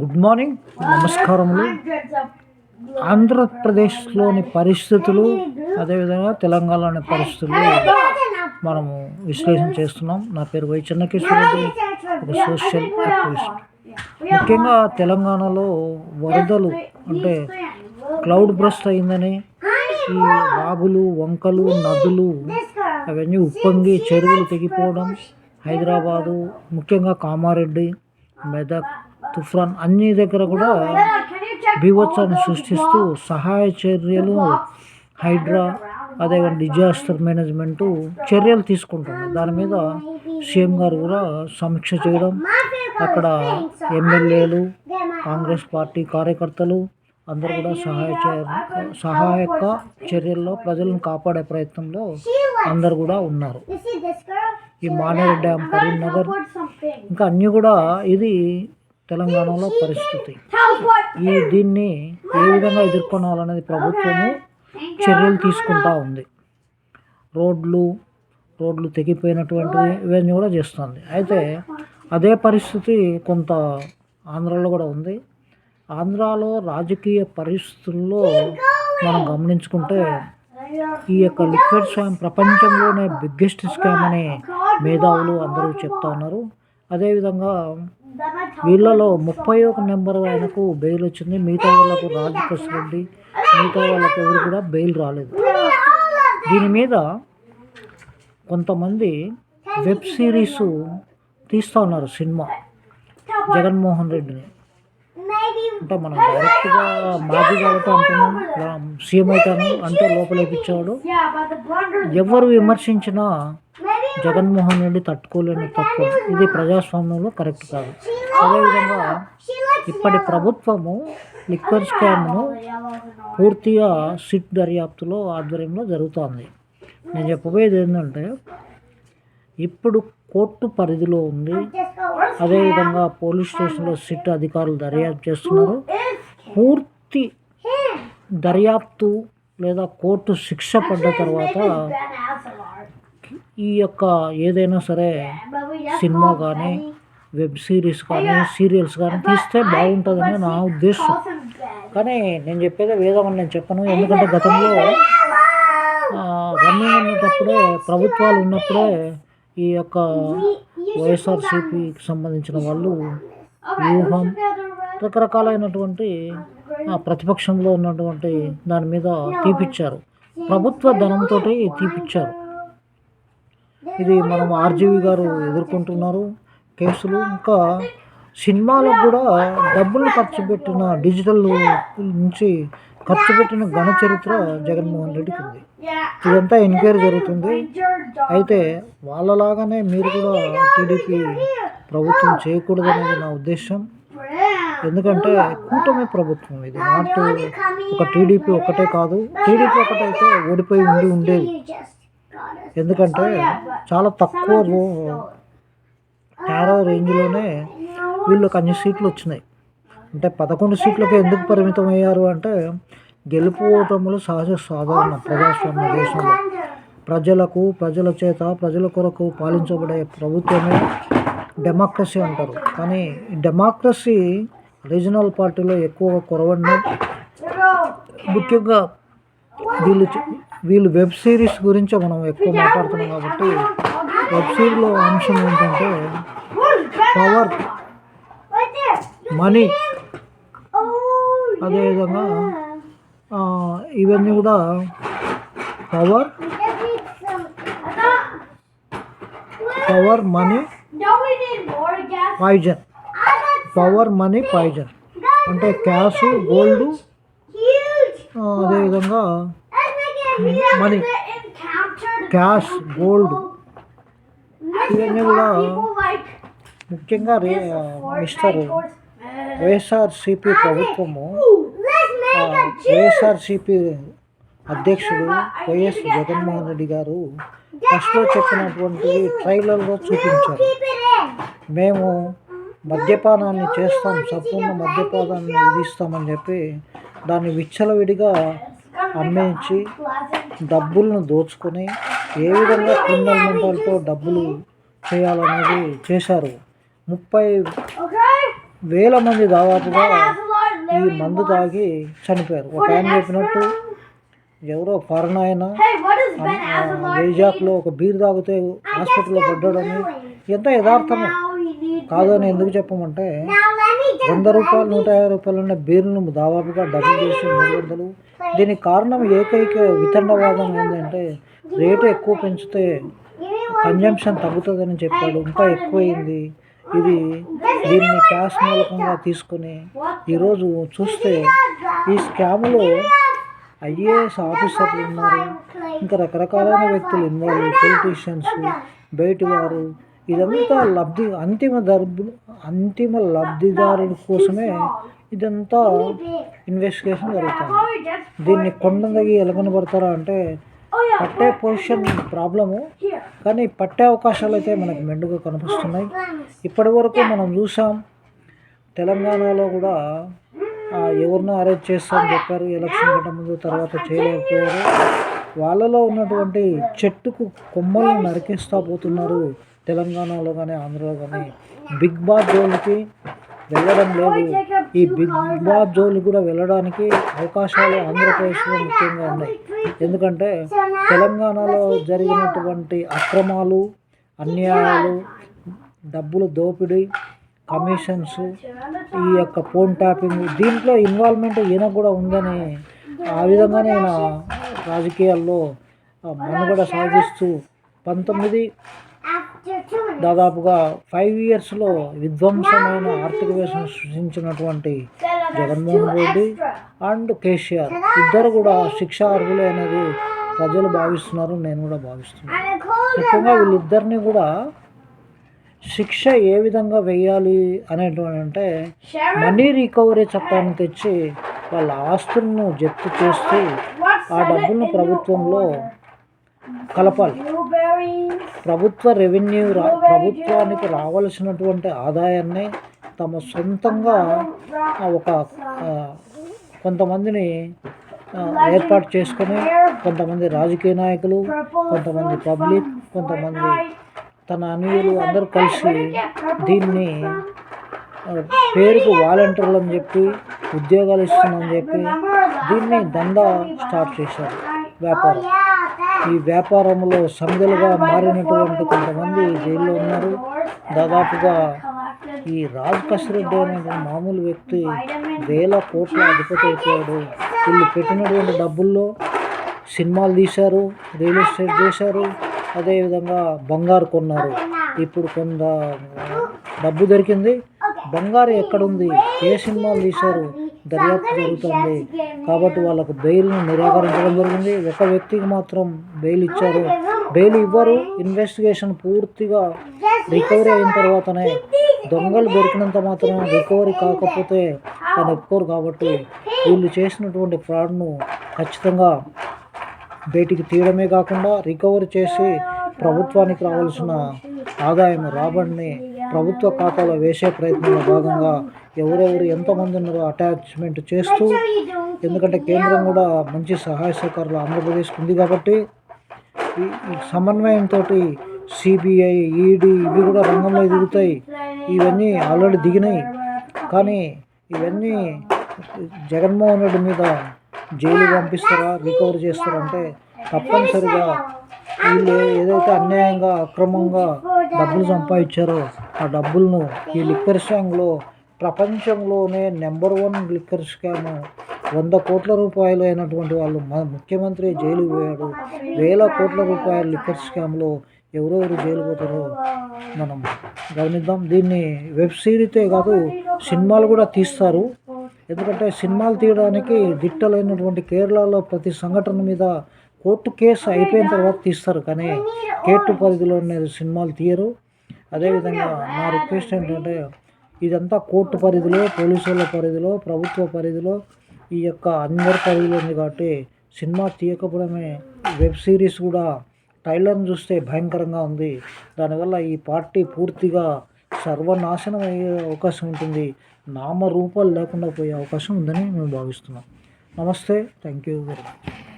Good morning. నమస్కారములు. ఆంధ్రప్రదేశ్లోని పరిస్థితులు అదేవిధంగా తెలంగాణలోని పరిస్థితులు మనము విశ్లేషణ చేస్తున్నాం. నా పేరు వై చెన్నకేశ్వరరెడ్డి ఒక సోషల్ యాక్టివిస్ట్. ముఖ్యంగా తెలంగాణలో వరదలు అంటే క్లౌడ్ బ్రస్ట్ అయిందని ఈ వాగులు వంకలు నదులు అవన్నీ ఉప్పొంగి చెరువులు తెగిపోవడం హైదరాబాదు ముఖ్యంగా కామారెడ్డి మెదక్ తుఫాన్ అన్ని దగ్గర కూడా బీభత్సాన్ని సృష్టిస్తూ సహాయ చర్యలు హైడ్రా అదేవిధంగా డిజాస్టర్ మేనేజ్మెంటు చర్యలు తీసుకుంటుంది. దాని మీద సీఎం గారు కూడా సమీక్ష చేయడం అక్కడ ఎమ్మెల్యేలు కాంగ్రెస్ పార్టీ కార్యకర్తలు అందరూ కూడా సహాయ సహాయక చర్యల్లో ప్రజలను కాపాడే ప్రయత్నంలో అందరు కూడా ఉన్నారు. ఈ మానేరు డ్యామ్ కరీంనగర్ ఇంకా అన్నీ కూడా ఇది తెలంగాణలో పరిస్థితి. ఈ దీన్ని ఏ విధంగా ఎదుర్కొనాలనేది ప్రభుత్వము చర్యలు తీసుకుంటా ఉంది. రోడ్లు రోడ్లు తెగిపోయినటువంటివి ఇవన్నీ కూడా చేస్తుంది. అయితే అదే పరిస్థితి కొంత ఆంధ్రాలో కూడా ఉంది. ఆంధ్రాలో రాజకీయ పరిస్థితుల్లో మనం గమనించుకుంటే ఈ యొక్క లిక్విడ్ స్కామ్ ప్రపంచంలోనే బిగ్గెస్ట్ స్కామ్ అనే మేధావులు అందరూ చెప్తా ఉన్నారు. అదేవిధంగా వీళ్ళలో ముప్పై ఒక నెంబర్ ఆయనకు బెయిల్ వచ్చింది. మిగతా వాళ్ళకు రాజకృష్ణ రెడ్డి మిగతా వాళ్ళకు ఎవరు కూడా బెయిల్ రాలేదు. దీని మీద కొంతమంది వెబ్ సిరీస్ తీస్తూ ఉన్నారు సినిమా. జగన్మోహన్ రెడ్డిని. అంటే మనం డైరెక్ట్గా మాజీ కాబట్టి అంటున్నాం. సీఎం అవుతాను అంటే లోపలేపించాడు ఎవరు విమర్శించినా జగన్మోహన్ రెడ్డి తట్టుకోలేని తప్పు ఇది ప్రజాస్వామ్యంలో కరెక్ట్ కాదు. అదేవిధంగా ఇప్పటి ప్రభుత్వము లిక్వర్ స్కామ్ను పూర్తిగా సిట్ దర్యాప్తులో ఆధ్వర్యంలో జరుగుతోంది. నేను చెప్పబోయేది ఏంటంటే ఇప్పుడు కోర్టు పరిధిలో ఉంది. అదేవిధంగా పోలీస్ స్టేషన్లో సిట్ అధికారులు దర్యాప్తు చేస్తున్నారు. పూర్తి దర్యాప్తు లేదా కోర్టు శిక్ష పడ్డ తర్వాత ఈ యొక్క ఏదైనా సరే సినిమా కానీ వెబ్ సిరీస్ కానీ సీరియల్స్ కానీ తీస్తే బాగుంటుందని నా ఉద్దేశం. కానీ నేను చెప్పేది వేదమని నేను చెప్పను. ఎందుకంటే గతంలో రన్నింగ్ ఉన్నప్పుడే ప్రభుత్వాలు ఉన్నప్పుడే ఈ యొక్క వైఎస్ఆర్సీపీకి సంబంధించిన వాళ్ళు వ్యూహం రకరకాలైనటువంటి ప్రతిపక్షంలో ఉన్నటువంటి దాని మీద తీపిచ్చారు. ప్రభుత్వ ధనంతో తీపిచ్చారు. ఇది మనం ఆర్జీవి గారు ఎదుర్కొంటున్నారు కేసులు. ఇంకా సినిమాలకు కూడా డబ్బులు ఖర్చు పెట్టిన డిజిటల్ నుంచి ఖర్చు పెట్టిన ఘన చరిత్ర జగన్మోహన్ రెడ్డికి ఉంది. ఇదంతా ఎంక్వైరీ జరుగుతుంది. అయితే వాళ్ళలాగానే మీరు కూడా టీడీపీ ప్రభుత్వం చేయకూడదనేది నా ఉద్దేశం. ఎందుకంటే కూటమి ప్రభుత్వం ఇది. నాట్ ఒక టీడీపీ ఒకటే కాదు. టీడీపీ ఒకటైతే ఓడిపోయి ఉండి ఉండేది. ఎందుకంటే చాలా తక్కువ రో- తేడా రేంజ్లోనే వీళ్ళకి అన్ని సీట్లు వచ్చినాయి. అంటే పదకొండు సీట్లకే ఎందుకు పరిమితం అయ్యారు అంటే గెలుపు ఓటములు సహజ సాధారణ ప్రజాస్వామ్య దేశంలో. ప్రజలకు ప్రజల చేత ప్రజల కొరకు పాలించబడే ప్రభుత్వమే డెమోక్రసీ అంటారు. కానీ డెమోక్రసీ రీజనల్ పార్టీలో ఎక్కువగా కొరవండి ముఖ్యంగా వీళ్ళు వీళ్ళు వెబ్ సిరీస్ గురించి మనం ఎక్కువ మాట్లాడుతున్నాం కాబట్టి వెబ్ సిరీస్లో అంశం ఏంటంటే పవర్ మనీ. అదేవిధంగా ఆ, ఇవన్నీ కూడా power power money poison power money poison అంటే క్యాష్ గోల్డ్. అదేవిధంగా మనీ క్యాష్ గోల్డ్ ఇవన్నీ కూడా ముఖ్యంగా రే మిస్టర్ వైఎస్ఆర్సిపి ప్రభుత్వము వైఎస్ఆర్సిపి అధ్యక్షుడు వైఎస్ జగన్మోహన్ రెడ్డి గారు ఫస్ట్లో చెప్పినటువంటి ట్రైలర్లో చూపించారు. మేము మద్యపానాన్ని చేస్తాం సంపూర్ణ మద్యపానాన్ని విధిస్తామని చెప్పి దాన్ని విచ్చలవిడిగా అమ్మేయించి డబ్బులను దోచుకొని ఏ విధంగా క్రిమినల్ మెంటల్తో డబ్బులు చేయాలనేది చేశారు. ముప్పై వేల మంది దాదాపుగా ఈ మందు తాగి చనిపోయారు. ఒక ఆయన చెప్పినట్టు ఎవరో ఫారెన్ ఆయన వైజాగ్లో ఒక బీర్ తాగితే హాస్పిటల్లో పడ్డాడని ఎంత యథార్థమే. కాదని కాదు అని ఎందుకు చెప్పమంటే వంద రూపాయలు నూట యాభై రూపాయలు ఉన్న బీర్లను దాదాపుగా డబుల్ చేసి మూడు వందలు దీనికి కారణం ఏకైక వితండవాదం ఏంటంటే రేటు ఎక్కువ పెంచితే కన్జంప్షన్ తగ్గుతుందని చెప్పాడు. ఇంకా ఎక్కువైంది. ఇది దీన్ని క్యాష్ మూలకంగా తీసుకొని ఈరోజు చూస్తే ఈ స్కామ్లో ఐఏఎస్ ఆఫీసర్లు ఉన్నారు. ఇంకా రకరకాలైన వ్యక్తులు ఇన్వాల్వ్ పొలిటీషియన్స్ బయటి వారు ఇదంతా లబ్ధి అంతిమ దర్భ అంతిమ లబ్ధిదారుని కోసమే ఇదంతా ఇన్వెస్టిగేషన్ జరుగుతుంది. దీన్ని కొండదగి ఎలగనబడతారా అంటే పట్టే పొజిషన్ ప్రాబ్లము కానీ పట్టే అవకాశాలు అయితే మనకు మెండుగా కనిపిస్తున్నాయి. ఇప్పటి వరకు మనం చూసాం తెలంగాణలో కూడా ఎవరినో అరెస్ట్ చేస్తామని చెప్పారు ఎలక్షన్ కంటే ముందు తర్వాత చేయలేకపోయారు. వాళ్ళలో ఉన్నటువంటి చెట్టుకు కొమ్మలను నరికేస్తా పోతున్నారు. తెలంగాణలో కానీ ఆంధ్రలో కానీ బిగ్ బాస్ జోన్కి వెళ్ళడం లేదు. ఈ బిగ్ బాస్ జోన్లు కూడా వెళ్ళడానికి అవకాశాలు ఆంధ్రప్రదేశ్లో ముఖ్యంగా ఉన్నాయి. ఎందుకంటే తెలంగాణలో జరిగినటువంటి అక్రమాలు అన్యాయాలు డబ్బులు దోపిడీ కమిషన్స్ ఈ యొక్క ఫోన్ ట్యాపింగ్ దీంట్లో ఇన్వాల్వ్మెంట్ ఈయన కూడా ఉందని ఆ విధంగానే ఈయన రాజకీయాల్లో మనుగడ సాగిస్తూ పంతొమ్మిది దాదాపుగా ఫైవ్ ఇయర్స్లో విధ్వంసమైన ఆర్థిక వ్యవస్థను సృష్టించినటువంటి జగన్మోహన్ రెడ్డి అండ్ కేసీఆర్. ఇద్దరు కూడా శిక్ష అర్హులే అనేది ప్రజలు భావిస్తున్నారు నేను కూడా భావిస్తున్నాను. ముఖ్యంగా వీళ్ళిద్దరిని కూడా శిక్ష ఏ విధంగా వేయాలి అనేటువంటి అంటే. మనీ రికవరీ చట్టాన్ని తెచ్చి వాళ్ళ ఆస్తులను జప్తు చేస్తూ ఆ డబ్బులను ప్రభుత్వంలో కలపాలి. ప్రభుత్వ రెవెన్యూ రా ప్రభుత్వానికి రావాల్సినటువంటి ఆదాయాన్ని తమ సొంతంగా ఒక కొంతమందిని ఏర్పాటు చేసుకొని కొంతమంది రాజకీయ నాయకులు కొంతమంది పబ్లిక్ కొంతమంది తన అనుయులు అందరూ కలిసి దీన్ని పేరుకు వాలంటీర్లు అని చెప్పి ఉద్యోగాలు ఇస్తుందని చెప్పి దీన్ని దందా స్టార్ట్ చేశారు వ్యాపారం. ఈ వ్యాపారంలో సంఘలుగా మారినటువంటి కొంతమంది జైల్లో ఉన్నారు. దాదాపుగా ఈ రాజ్ కసిరెడ్డి అనే మామూలు వ్యక్తి వేల కోట్ల అధిపతి అయిపోయాడు. వీళ్ళు పెట్టినటువంటి డబ్బుల్లో సినిమాలు తీశారు రియల్ ఎస్టేట్ చేశారు అదేవిధంగా బంగారు కొన్నారు. ఇప్పుడు కొంత డబ్బు దొరికింది. బంగారు ఎక్కడుంది? ఏ సినిమాలు తీశారు? దర్యాప్తు జరుగుతుంది. కాబట్టి వాళ్ళకు బెయిల్ను నిరాకరించడం జరిగింది. ఒక వ్యక్తికి మాత్రం బెయిల్ ఇచ్చారు. బెయిల్ ఇవ్వరు. ఇన్వెస్టిగేషన్ పూర్తిగా రికవరీ అయిన తర్వాతనే దొంగలు దొరికినంత మాత్రం రికవరీ కాకపోతే తను ఒప్పుకోరు కాబట్టి వీళ్ళు చేసినటువంటి ఫ్రాడ్ను ఖచ్చితంగా బయటికి తీయడమే కాకుండా రికవరీ చేసి ప్రభుత్వానికి రావాల్సిన ఆదాయం రాబడిని ప్రభుత్వ ఖాతాలో వేసే ప్రయత్నంలో భాగంగా ఎవరెవరు ఎంతమంది ఉన్నారో అటాచ్మెంట్ చేస్తూ ఎందుకంటే కేంద్రం కూడా మంచి సహాయ సహకారాలు ఆంధ్రప్రదేశ్కి ఉంది కాబట్టి ఈ సమన్వయంతో సిబిఐ ఈడీ ఇవి కూడా రంగంలో దిగుతాయి ఇవన్నీ ఆల్రెడీ దిగినాయి. కానీ ఇవన్నీ జగన్మోహన్ రెడ్డి మీద జైలు పంపిస్తారా రికవర్ చేస్తారంటే తప్పనిసరిగా వీళ్ళు ఏదైతే అన్యాయంగా అక్రమంగా డబ్బులు సంపాదించారో ఆ డబ్బులను ఈ లిక్కర్ స్కామ్లో ప్రపంచంలోనే నెంబర్ వన్ లిక్కర్ స్కామ్ వంద కోట్ల రూపాయలు అయినటువంటి వాళ్ళు మా ముఖ్యమంత్రి జైలు పోయాడు. వేల కోట్ల రూపాయల లిక్కర్ స్కామ్లో ఎవరెవరు జైలు పోతారో మనం గమనిద్దాం. దీన్ని వెబ్ సిరీసే కాదు సినిమాలు కూడా తీస్తారు. ఎందుకంటే సినిమాలు తీయడానికి దిట్టలైనటువంటి కేరళలో ప్రతి సంఘటన మీద కోర్టు కేసు అయిపోయిన తర్వాత తీస్తారు. కానీ కేటు పరిధిలో ఉన్న సినిమాలు తీయరు. అదేవిధంగా నా రిక్వెస్ట్ ఏంటంటే ఇదంతా కోర్టు పరిధిలో పోలీసుల పరిధిలో ప్రభుత్వ పరిధిలో ఈ యొక్క అందరి పరిధిలో ఉంది కాబట్టి సినిమా తీయకపోవడమే వెబ్ సిరీస్ కూడా. ట్రైలర్ని చూస్తే భయంకరంగా ఉంది. దానివల్ల ఈ పార్టీ పూర్తిగా సర్వనాశనం అయ్యే అవకాశం ఉంటుంది. నామరూపాలు లేకుండా పోయే అవకాశం ఉందని మేము భావిస్తున్నాం. నమస్తే. Thank you very much.